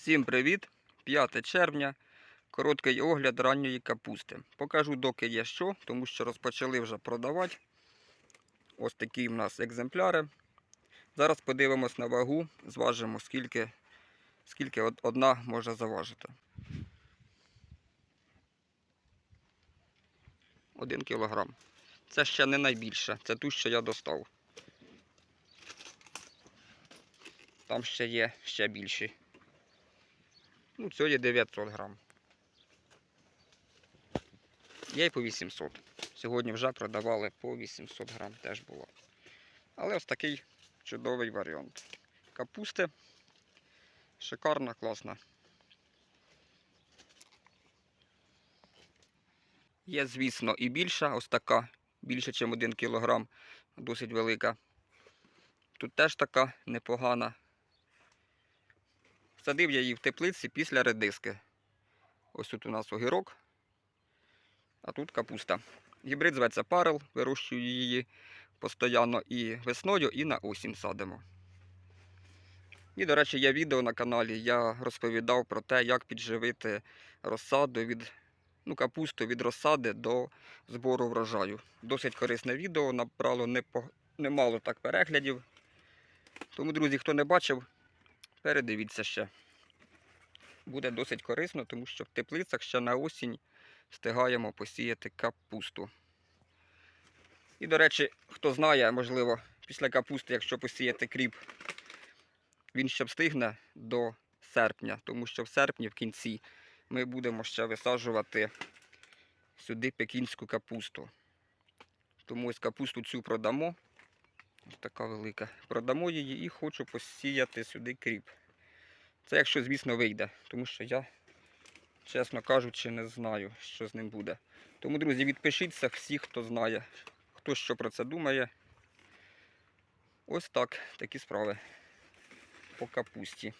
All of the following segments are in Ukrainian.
Всім привіт! 5 червня. Короткий огляд ранньої капусти. Покажу, доки є що, тому що розпочали вже продавати. Ось такі в нас екземпляри. Зараз подивимось на вагу, зважимо, скільки, скільки одна може заважити. 1 кілограм. Це ще не найбільше, це ту, що я достав. Там ще є ще більші. Ну, є 900 грам. Є і по 800. Сьогодні вже продавали по 800 грам теж було. Але ось такий чудовий варіант. Капусти. Шикарна, класна. Є, звісно, і більша, ось така, більше, ніж 1 кг, досить велика. Тут теж така непогана. Садив я її в теплиці після редиски. Ось тут у нас огірок, а тут капуста. Гібрид зветься парел, вирощую її постійно і весною, і на осінь садимо. І, до речі, є відео на каналі, я розповідав про те, як підживити розсаду від ну, капусту від розсади до збору врожаю. Досить корисне відео, набрало немало так переглядів. Тому, друзі, хто не бачив, передивіться ще. Буде досить корисно, тому що в теплицях ще на осінь встигаємо посіяти капусту. І, до речі, хто знає, можливо, після капусти, якщо посіяти кріп, він ще встигне до серпня, тому що в серпні в кінці ми будемо ще висаджувати сюди пекінську капусту. Тому ось капусту цю продамо. Така велика. Продамо її і хочу посіяти сюди кріп. Це якщо, звісно, вийде, тому що я, чесно кажучи, не знаю, що з ним буде. Тому, друзі, відпишіться всі, хто знає, хто що про це думає. Ось так, такі справи по капусті.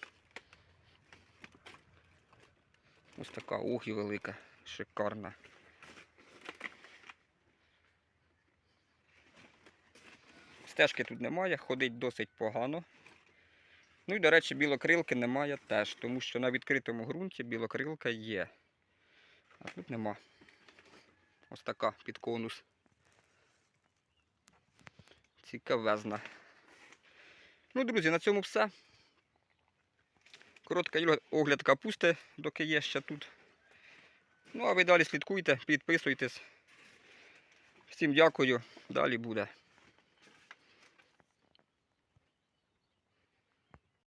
Ось така, ох і велика, шикарна. Стежки тут немає, ходить досить погано. Ну і, до речі, білокрилки немає теж, тому що на відкритому ґрунті білокрилка є. А тут нема. Ось така під конус. Цікавезна. Ну, друзі, на цьому все. Короткий огляд капусти, доки є ще тут. Ну, а ви далі слідкуйте, підписуйтесь. Всім дякую, далі буде.